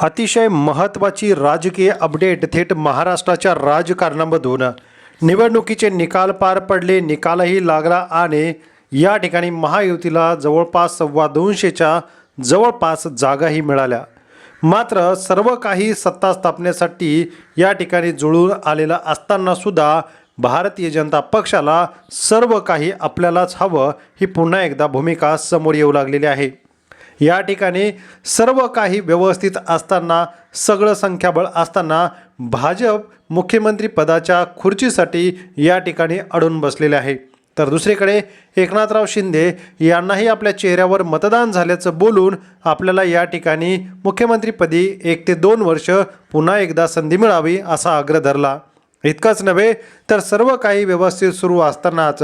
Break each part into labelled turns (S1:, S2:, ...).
S1: अतिशय महत्त्वाची राजकीय अपडेट थेट महाराष्ट्राच्या राजकारणामधून. निवडणुकीचे निकाल पार पडले निकालही लागला आणि या ठिकाणी महायुतीला जवळपास सव्वा दोनशेच्या जवळपास जागाही मिळाल्या. मात्र सर्व काही सत्ता स्थापनेसाठी या ठिकाणी जुळून आलेलं असतानासुद्धा भारतीय जनता पक्षाला सर्व काही आपल्यालाच हवं ही पुन्हा एकदा भूमिका समोर येऊ लागलेली आहे. या ठिकाणी सर्व काही व्यवस्थित असताना सगळं संख्याबळ असताना भाजप मुख्यमंत्री पदाच्या खुर्चीसाठी या ठिकाणी अडून बसलेले आहे. तर दुसरीकडे एकनाथराव शिंदे यांनाही आपल्या चेहऱ्यावर मतदान झाल्याचं बोलून आपल्याला या ठिकाणी मुख्यमंत्रीपदी एक ते दोन वर्ष पुन्हा एकदा संधी मिळावी असा आग्रह धरला. इतकंच नव्हे तर सर्व काही व्यवस्थित सुरू असतानाच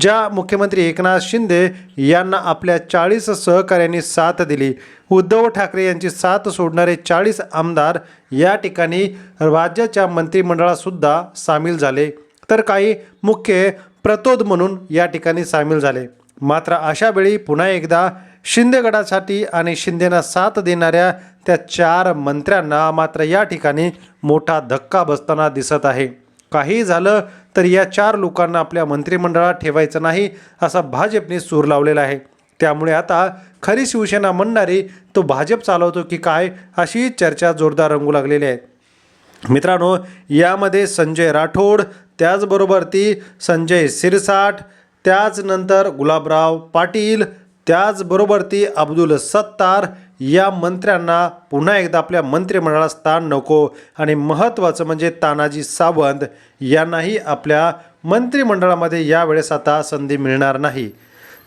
S1: ज्या मुख्यमंत्री एकनाथ शिंदे यांना आपल्या चाळीस सहकाऱ्यांनी साथ दिली उद्धव ठाकरे यांची साथ सोडणारे चाळीस आमदार या ठिकाणी राज्याच्या मंत्रिमंडळातसुद्धा सामील झाले. तर काही मुख्य प्रतोद म्हणून या ठिकाणी सामील झाले. मात्र अशावेळी पुन्हा एकदा शिंदे गटासाठी आणि शिंदेना साथ देणाऱ्या त्या चार मंत्र्यांना मात्र या ठिकाणी मोठा धक्का बसताना दिसत आहे. काही झालं तर या चार लोकांना आपल्या मंत्रिमंडळात ठेवायचं नाही असा भाजपने सूर लावलेला आहे. त्यामुळे आता खरी शिवसेना म्हणणारी तो भाजप चालवतो की काय अशी चर्चा जोरदार रंगू लागलेली आहे. मित्रांनो यामध्ये संजय राठोड त्याचबरोबर ती संजय सिरसाट त्याचनंतर गुलाबराव पाटील त्याचबरोबर ती अब्दुल सत्तार या मंत्र्यांना पुन्हा एकदा आपल्या मंत्रिमंडळात स्थान नको आणि महत्त्वाचं म्हणजे तानाजी सावंत यांनाही आपल्या मंत्रिमंडळामध्ये यावेळेस आता संधी मिळणार नाही.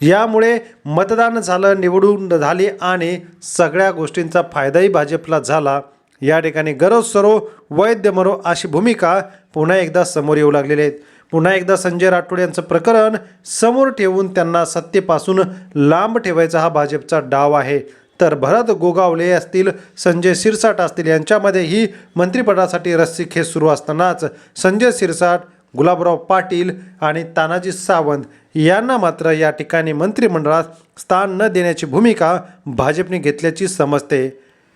S1: यामुळे मतदान झालं निवडून झाली आणि सगळ्या गोष्टींचा फायदाही भाजपला झाला. या ठिकाणी गरज सरो वैद्य मरो अशी भूमिका पुन्हा एकदा समोर येऊ लागलेली आहेत. पुन्हा एकदा संजय राठोड यांचं प्रकरण समोर ठेवून त्यांना सत्तेपासून लांब ठेवायचा हा भाजपचा डाव आहे. तर भरत गोगावले असतील संजय सिरसाट असतील यांच्यामध्येही मंत्रिपदासाठी रस्सीखेच सुरू असतानाच संजय सिरसाट गुलाबराव पाटील आणि तानाजी सावंत यांना मात्र या ठिकाणी मंत्रिमंडळात स्थान न देण्याची भूमिका भाजपने घेतल्याची समजते.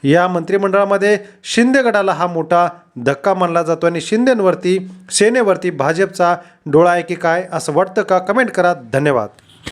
S1: या मंत्रिमंडळामध्ये शिंदे गटाला हा मोठा धक्का मानला जातो आणि शिंदेंवरती सेनेवरती भाजपचा डोळा आहे की काय असं वाटतं का? कमेंट करा. धन्यवाद.